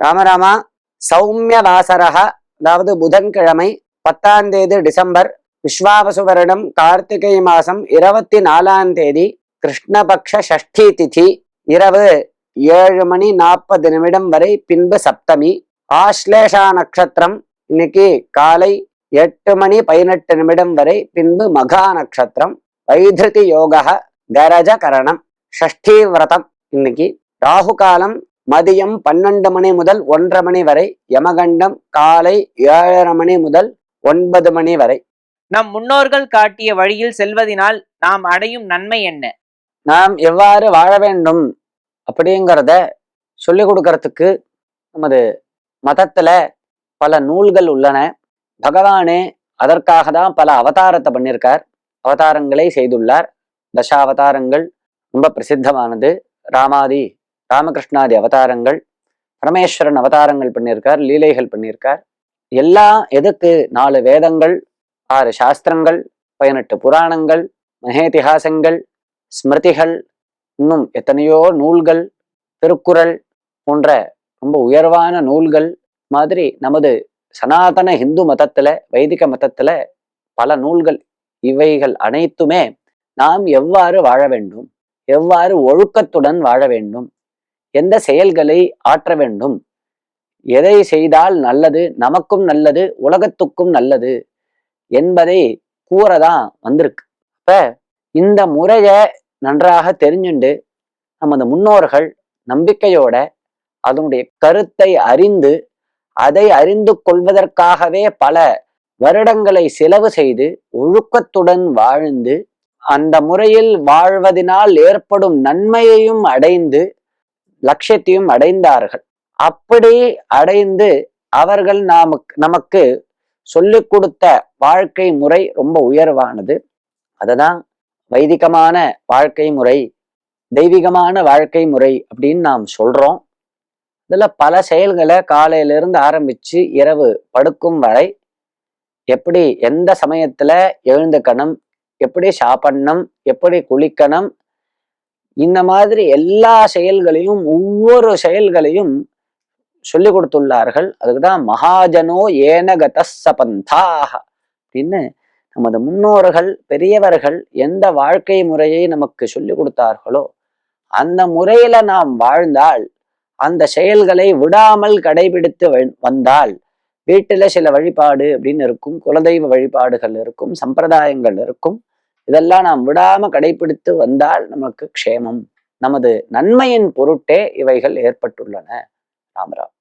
ராமராமா சௌமிய வாசரக அதாவது புதன்கிழமை பத்தாம் தேதி டிசம்பர் விஸ்வாவசு வருடம் கார்த்திகை மாசம் இருபத்தி நாலாம் தேதி கிருஷ்ணபக்ஷ ஷஷ்டி திதி இரவு ஏழு மணி நாற்பது நிமிடம் வரை பின்பு சப்தமி. ஆஸ்லேஷா நட்சத்திரம் இன்னைக்கு காலை எட்டு மணி பதினெட்டு நிமிடம் வரை பின்பு மகா நட்சத்திரம் வைத்திருதி யோக கரஜ கரணம் ஷஷ்டி விரதம் இன்னைக்கு. ராகு காலம் மதியம் பன்னெண்டு மணி முதல் ஒன்றரை மணி வரை யமகண்டம் காலை ஏழரை மணி முதல் ஒன்பது மணி வரை. நம் முன்னோர்கள் காட்டிய வழியில் செல்வதினால் நாம் அடையும் நன்மை என்ன? நாம் எவ்வாறு வாழ வேண்டும் அப்படிங்கிறத சொல்லிக் கொடுக்கறதுக்கு நமது மதத்துல பல நூல்கள் உள்ளன. பகவானே அதற்காக தான் பல அவதாரத்தை பண்ணியிருக்கார் அவதாரங்களை செய்துள்ளார். தசாவதாரங்கள் ரொம்ப பிரசித்தமானது. ராமாதி ராமகிருஷ்ணாதி அவதாரங்கள் பரமேஸ்வரன் அவதாரங்கள் பண்ணியிருக்கார் லீலைகள் பண்ணியிருக்கார். எல்லா எதுக்கு நாலு வேதங்கள் ஆறு சாஸ்திரங்கள் பதினெட்டு புராணங்கள் மகேதிகாசங்கள் ஸ்மிருதிகள் இன்னும் எத்தனையோ நூல்கள் திருக்குறள் போன்ற ரொம்ப உயர்வான நூல்கள் மாதிரி நமது சனாதன இந்து மதத்துல வைதிக மதத்துல பல நூல்கள் இவைகள் அனைத்துமே நாம் எவ்வாறு வாழ வேண்டும்? எவ்வாறு ஒழுக்கத்துடன் வாழ வேண்டும்? எந்த செயல்களை ஆற்ற வேண்டும்? எதை செய்தால் நல்லது? நமக்கும் நல்லது உலகத்துக்கும் நல்லது என்பதை கூறதான் வந்திருக்கு. இப்ப இந்த முறையை நன்றாக தெரிஞ்சுண்டு நமது முன்னோர்கள் நம்பிக்கையோட அதனுடைய கருத்தை அறிந்து அதை அறிந்து கொள்வதற்காகவே பல வருடங்களை செலவு செய்து ஒழுக்கத்துடன் வாழ்ந்து அந்த முறையில் வாழ்வதனால் ஏற்படும் நன்மையையும் அடைந்து லட்சியத்தையும் அடைந்தார்கள். அப்படி அடைந்து அவர்கள் நமக்கு நமக்கு சொல்லிக் கொடுத்த வாழ்க்கை முறை ரொம்ப உயர்வானது. அதுதான் வைதிகமான வாழ்க்கை முறை தெய்வீகமான வாழ்க்கை முறை அப்படின்னு நாம் சொல்றோம். இதுல பல செயல்களை காலையில இருந்து ஆரம்பிச்சு இரவு படுக்கும் வரை எப்படி எந்த சமயத்துல எழுந்துக்கணும் எப்படி சாப்பிடணும் எப்படி குளிக்கணும் இந்த மாதிரி எல்லா செயல்களையும் ஒவ்வொரு செயல்களையும் சொல்லி கொடுத்துள்ளார்கள். அதுக்குதான் மகாஜனோ ஏனகத சபந்தாக அப்படின்னு நமது முன்னோர்கள் பெரியவர்கள் எந்த வாழ்க்கை முறையை நமக்கு சொல்லி கொடுத்தார்களோ அந்த முறையில நாம் வாழ்ந்தால் அந்த செயல்களை விடாமல் கடைபிடித்து வந்தால் வீட்டில் சில வழிபாடு அப்படின்னு இருக்கும் குலதெய்வ வழிபாடுகள் இருக்கும் சம்பிரதாயங்கள் இருக்கும் இதெல்லாம் நாம் விடாம கடைபிடித்து வந்தால் நமக்கு க்ஷேமம். நமது நன்மையின் பொருட்டே இவைகள் ஏற்பட்டுள்ளன. ராமராவ்.